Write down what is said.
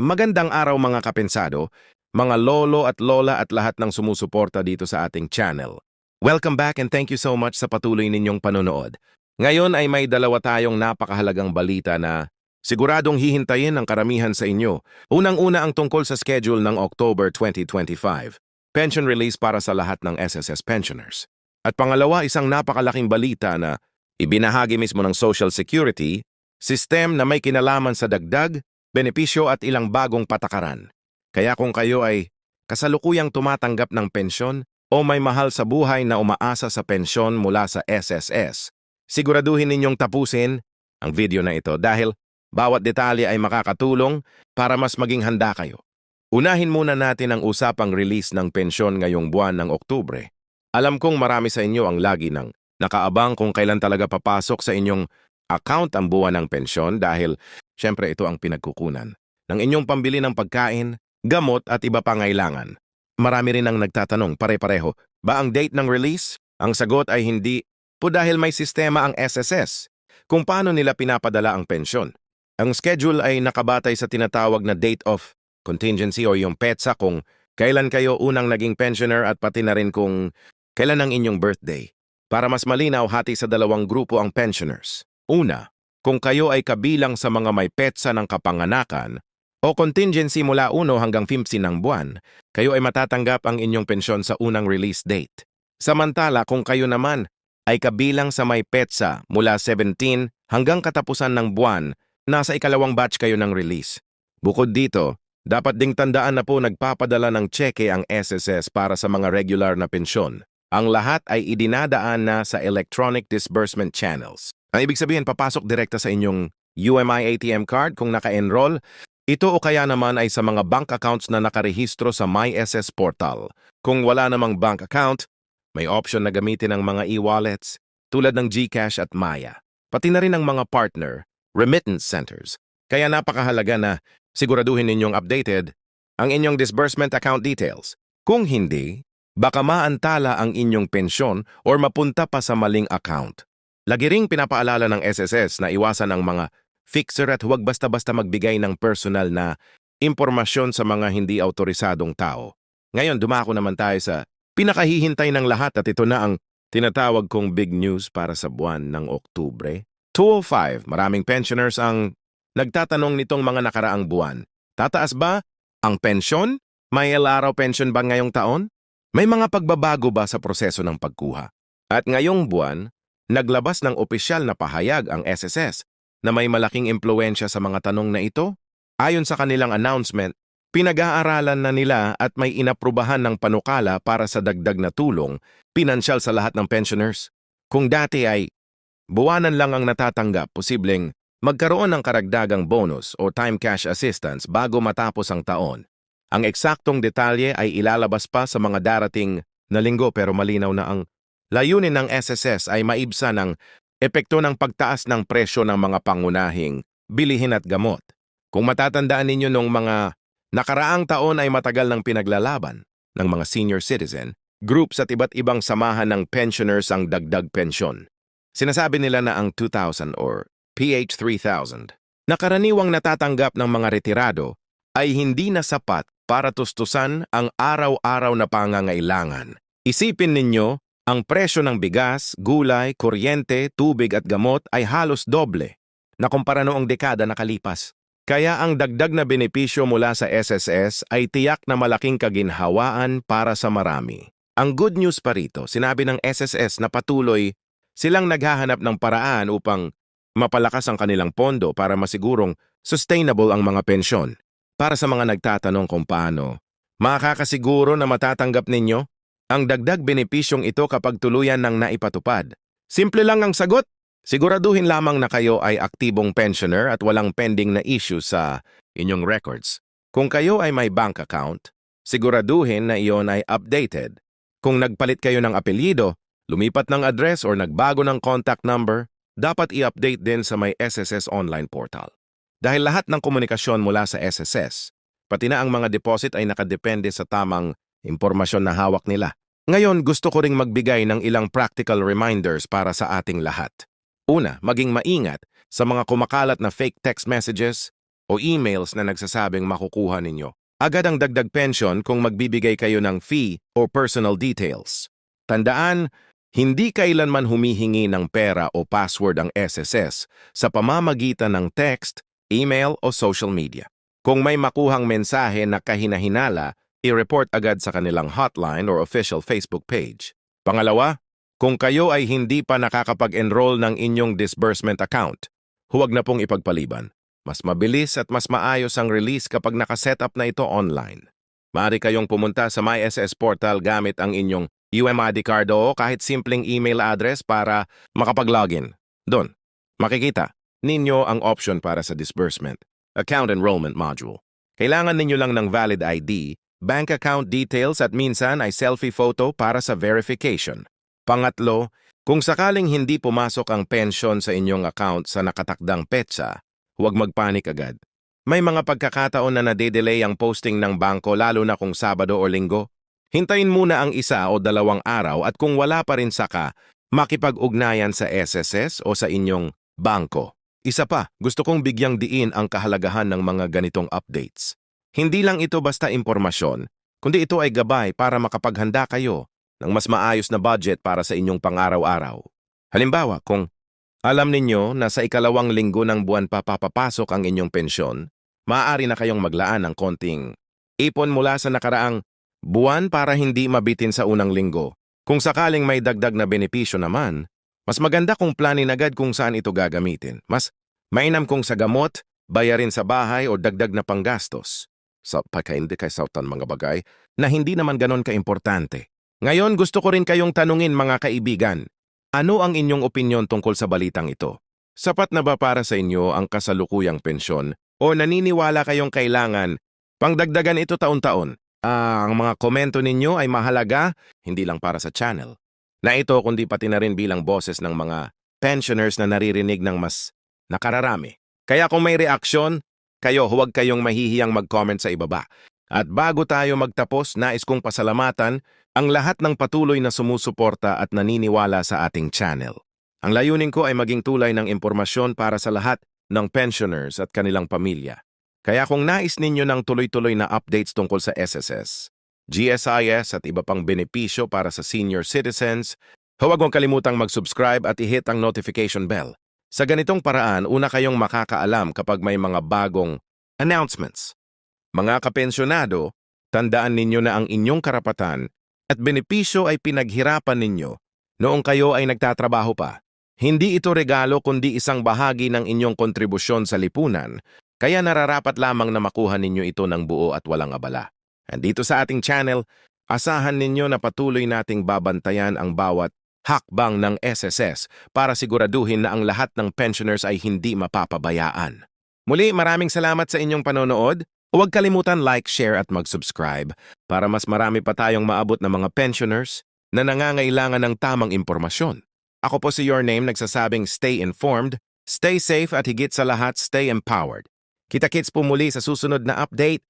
Magandang araw mga kapensado, mga lolo at lola at lahat ng sumusuporta dito sa ating channel. Welcome back and thank you so much sa patuloy ninyong panonood. Ngayon ay may dalawa tayong napakahalagang balita na siguradong hihintayin ng karamihan sa inyo. Unang-una ang tungkol sa schedule ng October 2025, pension release para sa lahat ng SSS pensioners. At pangalawa, isang napakalaking balita na ibinahagi mismo ng Social Security, system na may kinalaman sa dagdag, benepisyo at ilang bagong patakaran. Kaya kung kayo ay kasalukuyang tumatanggap ng pensyon o may mahal sa buhay na umaasa sa pensyon mula sa SSS, siguraduhin ninyong tapusin ang video na ito dahil bawat detalye ay makakatulong para mas maging handa kayo. Unahin muna natin ang usapang release ng pensyon ngayong buwan ng Oktubre. Alam kong marami sa inyo ang lagi ng nakaabang kung kailan talaga papasok sa inyong account ang buwan ng pensyon dahil syempre ito ang pinagkukunan ng inyong pambili ng pagkain, gamot at iba pang ngailangan. Marami rin ang nagtatanong pare-pareho, ba ang date ng release? Ang sagot ay hindi po dahil may sistema ang SSS kung paano nila pinapadala ang pensyon. Ang schedule ay nakabatay sa tinatawag na date of contingency o yung PETSA kung kailan kayo unang naging pensioner at pati na rin kung kailan ang inyong birthday. Para mas malinaw, hati sa dalawang grupo ang pensioners. Una, kung kayo ay kabilang sa mga may petsa ng kapanganakan o contingency mula 1 hanggang 15 ng buwan, kayo ay matatanggap ang inyong pensyon sa unang release date. Samantala kung kayo naman ay kabilang sa may petsa mula 17 hanggang katapusan ng buwan, nasa ikalawang batch kayo ng release. Bukod dito, dapat ding tandaan na po nagpapadala ng cheque ang SSS para sa mga regular na pensyon. Ang lahat ay idinadaan na sa electronic disbursement channels. Ang ibig sabihin, papasok direkta sa inyong UMI ATM card kung naka-enroll. Ito o kaya naman ay sa mga bank accounts na nakarehistro sa MySS portal. Kung wala namang bank account, may option na gamitin ang mga e-wallets tulad ng GCash at Maya. Pati na rin ang mga partner, remittance centers. Kaya napakahalaga na siguraduhin ninyong updated ang inyong disbursement account details. Kung hindi, baka maantala ang inyong pensyon or mapunta pa sa maling account. Lagi ring pinapaalala ng SSS na iwasan ang mga fixer at huwag basta-basta magbigay ng personal na impormasyon sa mga hindi autorisadong tao. Ngayon, dumako naman tayo sa pinakahihintay ng lahat at ito na ang tinatawag kong big news para sa buwan ng Oktubre. 205, maraming pensioners ang nagtatanong nitong mga nakaraang buwan. Tataas ba ang pensyon? May araw pension ba ngayong taon? May mga pagbabago ba sa proseso ng pagkuha? At ngayong buwan, Naglabas ng opisyal na pahayag ang SSS na may malaking impluensya sa mga tanong na ito. Ayon sa kanilang announcement, pinag-aaralan na nila at may inaprubahan ng panukala para sa dagdag na tulong, pinansyal sa lahat ng pensioners. Kung dati ay buwanan lang ang natatanggap, posibleng magkaroon ng karagdagang bonus o time cash assistance bago matapos ang taon. Ang eksaktong detalye ay ilalabas pa sa mga darating na linggo pero malinaw na ang Layunin ng SSS ay maibsa ng epekto ng pagtaas ng presyo ng mga pangunahing bilihin at gamot. Kung matatandaan ninyo nung mga nakaraang taon ay matagal ng pinaglalaban ng mga senior citizen, groups at iba't ibang samahan ng pensioners ang dagdag pensyon. Sinasabi nila na ang 2,000 or PH 3,000 na karaniwang natatanggap ng mga retirado ay hindi na sapat para tustusan ang araw-araw na pangangailangan. Isipin ninyo ang presyo ng bigas, gulay, kuryente, tubig at gamot ay halos doble na kumpara noong dekada nakalipas. Kaya ang dagdag na benepisyo mula sa SSS ay tiyak na malaking kaginhawaan para sa marami. Ang good news pa rito, sinabi ng SSS na patuloy silang naghahanap ng paraan upang mapalakas ang kanilang pondo para masigurong sustainable ang mga pensyon. Para sa mga nagtatanong kung paano, makakasiguro na matatanggap ninyo ang dagdag benepisyong ito kapag tuluyan ng naipatupad. Simple lang ang sagot. Siguraduhin lamang na kayo ay aktibong pensioner at walang pending na issue sa inyong records. Kung kayo ay may bank account, siguraduhin na iyon ay updated. Kung nagpalit kayo ng apelyido, lumipat ng address or nagbago ng contact number, dapat i-update din sa may SSS online portal. Dahil lahat ng komunikasyon mula sa SSS, pati na ang mga deposit ay nakadepende sa tamang impormasyon na hawak nila. Ngayon, gusto ko ring magbigay ng ilang practical reminders para sa ating lahat. Una, maging maingat sa mga kumakalat na fake text messages o emails na nagsasabing makukuha ninyo. Agad ang dagdag pension kung magbibigay kayo ng fee o personal details. Tandaan, hindi kailanman humihingi ng pera o password ang SSS sa pamamagitan ng text, email o social media. Kung may makuhang mensahe na kahinahinala, i-report agad sa kanilang hotline or official Facebook page. Pangalawa, kung kayo ay hindi pa nakakapag-enroll ng inyong disbursement account, huwag na pong ipagpaliban. Mas mabilis at mas maayos ang release kapag nakasetup na ito online. Maaari kayong pumunta sa MySS portal gamit ang inyong UMID card o kahit simpleng email address para makapag-login. Doon, makikita ninyo ang option para sa disbursement, account enrollment module. Kailangan ninyo lang ng valid ID, bank account details at minsan ay selfie photo para sa verification. Pangatlo, kung sakaling hindi pumasok ang pension sa inyong account sa nakatakdang petsa, huwag magpanik agad. May mga pagkakataon na nade-delay ang posting ng bangko lalo na kung Sabado o Linggo. Hintayin muna ang isa o dalawang araw at kung wala pa rin saka, makipag-ugnayan sa SSS o sa inyong bangko. Isa pa, gusto kong bigyang diin ang kahalagahan ng mga ganitong updates. Hindi lang ito basta impormasyon, kundi ito ay gabay para makapaghanda kayo ng mas maayos na budget para sa inyong pang-araw-araw. Halimbawa, kung alam ninyo na sa ikalawang linggo ng buwan pa papapasok ang inyong pensyon, maaari na kayong maglaan ng konting ipon mula sa nakaraang buwan para hindi mabitin sa unang linggo. Kung sakaling may dagdag na benepisyo naman, mas maganda kung planin agad kung saan ito gagamitin. Mas mainam kung sa gamot, bayarin sa bahay o dagdag na panggastos. Sa pagkaindi kay sautan mga bagay na hindi naman ganon kaimportante. Ngayon gusto ko rin kayong tanungin mga kaibigan, ano ang inyong opinyon tungkol sa balitang ito? Sapat na ba para sa inyo ang kasalukuyang pensyon o naniniwala kayong kailangan pangdagdagan ito taon-taon? Ah, ang mga komento ninyo ay mahalaga hindi lang para sa channel. Na ito kundi pati na rin bilang boses ng mga pensioners na naririnig ng mas nakararami. Kaya kung may reaksyon, kayo huwag kayong mahihiyang mag-comment sa ibaba. At bago tayo magtapos, nais kong pasalamatan ang lahat ng patuloy na sumusuporta at naniniwala sa ating channel. Ang layunin ko ay maging tulay ng impormasyon para sa lahat ng pensioners at kanilang pamilya. Kaya kung nais ninyo ng tuloy-tuloy na updates tungkol sa SSS, GSIS at iba pang benepisyo para sa senior citizens, huwag mong kalimutang mag-subscribe at i-hit ang notification bell. Sa ganitong paraan, una kayong makakaalam kapag may mga bagong announcements. Mga kapensyonado, tandaan ninyo na ang inyong karapatan at benepisyo ay pinaghirapan ninyo noong kayo ay nagtatrabaho pa. Hindi ito regalo kundi isang bahagi ng inyong kontribusyon sa lipunan, kaya nararapat lamang na makuha ninyo ito ng buo at walang abala. Andito sa ating channel, asahan ninyo na patuloy nating babantayan ang bawat hakbang ng SSS para siguraduhin na ang lahat ng pensioners ay hindi mapapabayaan. Muli, maraming salamat sa inyong panonood. Huwag kalimutan like, share at mag-subscribe para mas marami pa tayong maabot ng mga pensioners na nangangailangan ng tamang impormasyon. Ako po si Your Name nagsasabing stay informed, stay safe at higit sa lahat stay empowered. Kita-kits po muli sa susunod na update.